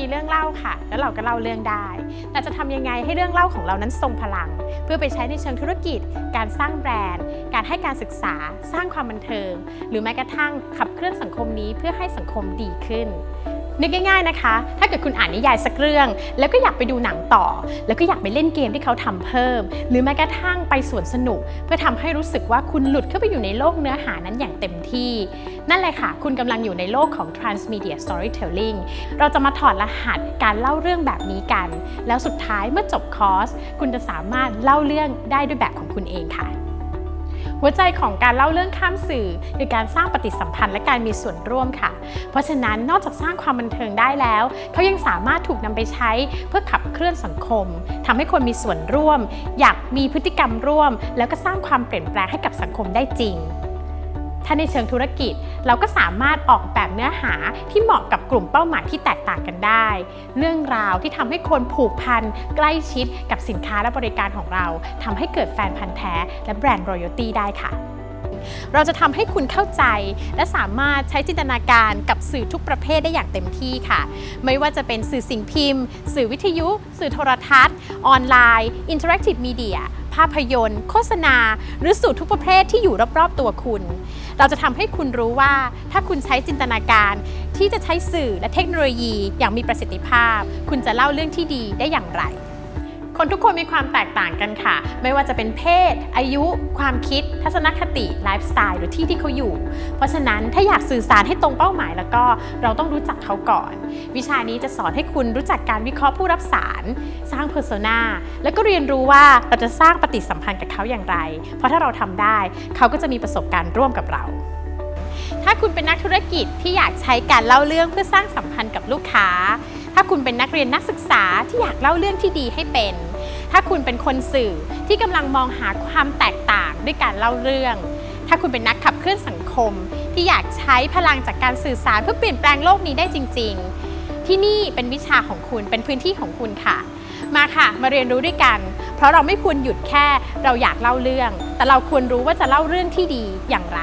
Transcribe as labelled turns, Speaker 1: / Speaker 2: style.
Speaker 1: ีเรื่องเล่าค่ะ แล้วเราก็เล่าเรื่องได้ แต่จะทำยังไงให้เรื่องเล่าของเรานั้นทรงพลัง เพื่อไปใช้ในเชิงธุรกิจ การสร้างแบรนด์ การให้การศึกษา สร้างความบันเทิง หรือแม้กระทั่งขับเคลื่อนสังคมนี้เพื่อให้สังคมดีขึ้นนึกง่ายๆนะคะ ถ้าเกิดคุณอ่านนิยายสักเรื่อง แล้วก็อยากไปดูหนังต่อ แล้วก็อยากไปเล่นเกมที่เขาทำเพิ่ม หรือแม้กระทั่งไปสวนสนุก เพื่อทำให้รู้สึกว่าคุณหลุดเข้าไปอยู่ในโลกเนื้อหานั้นอย่างเต็มที่ นั่นแหละค่ะ คุณกำลังอยู่ในโลกของ transmedia storytelling เราจะมาถอดรหัสการเล่าเรื่องแบบนี้กัน แล้วสุดท้ายเมื่อจบคอร์ส คุณจะสามารถเล่าเรื่องได้ด้วยแบบของคุณเองค่ะหัวใจของการเล่าเรื่องข้ามสื่อคือการสร้างปฏิสัมพันธ์และการมีส่วนร่วมค่ะ เพราะฉะนั้นนอกจากสร้างความบันเทิงได้แล้ว เขายังสามารถถูกนำไปใช้เพื่อขับเคลื่อนสังคมทำให้คนมีส่วนร่วม อยากมีพฤติกรรมร่วม แล้วก็สร้างความเปลี่ยนแปลงให้กับสังคมได้จริง ถ้าในเชิงธุรกิจเราก็สามารถออกแบบเนื้อหาที่เหมาะกับกลุ่มเป้าหมายที่แตกต่างกันได้ เรื่องราวที่ทำให้คนผูกพันใกล้ชิดกับสินค้าและบริการของเราทำให้เกิดแฟนพันธ์แท้และแบรนด์รอยัลตี้ได้ค่ะ เราจะทำให้คุณเข้าใจ และสามารถใช้จินตนาการกับสื่อทุกประเภทได้อย่างเต็มที่ค่ะ ไม่ว่าจะเป็นสื่อสิ่งพิมพ์ สื่อวิทยุ สื่อโทรทัศน์ ออนไลน์อินเทอร์แอคทีฟมีเดียภาพยนตร์ โฆษณา หรือสื่อทุกประเภทที่อยู่รอบๆตัวคุณ เราจะทำให้คุณรู้ว่าถ้าคุณใช้จินตนาการที่จะใช้สื่อและเทคโนโลยีอย่างมีประสิทธิภาพ คุณจะเล่าเรื่องที่ดีได้อย่างไร คนทุกคนมีความแตกต่างกันค่ะ ไม่ว่าจะเป็นเพศ อายุ ความคิด ทัศนคติไลฟ์สไตล์หรือที่ที่เขาอยู่ เพราะฉะนั้นถ้าอยากสื่อสารให้ตรงเป้าหมายแล้วก็เราต้องรู้จักเขาก่อน วิชานี้จะสอนให้คุณรู้จักการวิเคราะห์ผู้รับสาร สร้างเพอร์โซนาแล้วก็เรียนรู้ว่าเราจะสร้างปฏิสัมพันธ์กับเขาอย่างไร เพราะถ้าเราทำได้ เขาก็จะมีประสบการณ์ร่วมกับเราถ้าคุณเป็นนักธุรกิจที่อยากใช้การเล่าเรื่องเพื่อสร้างสัมพันธ์กับลูกค้า เป็นนักเรียนนักศึกษาที่อยากเล่าเรื่องที่ดีให้เป็น ถ้าคุณเป็นคนสื่อที่กำลังมองหาความแตกต่างด้วยการเล่าเรื่อง ถ้าคุณเป็นนักขับเคลื่อนสังคม ที่อยากใช้พลังจากการสื่อสารเพื่อเปลี่ยนแปลงโลกนี้ได้จริง ๆ ที่นี่เป็นวิชาของคุณเป็นพื้นที่ของคุณค่ะ มาค่ะ มาเรียนรู้ด้วยกัน เพราะเราไม่ควรหยุดแค่เราอยากเล่าเรื่อง แต่เราควรรู้ว่าจะเล่าเรื่องที่ดีอย่างไร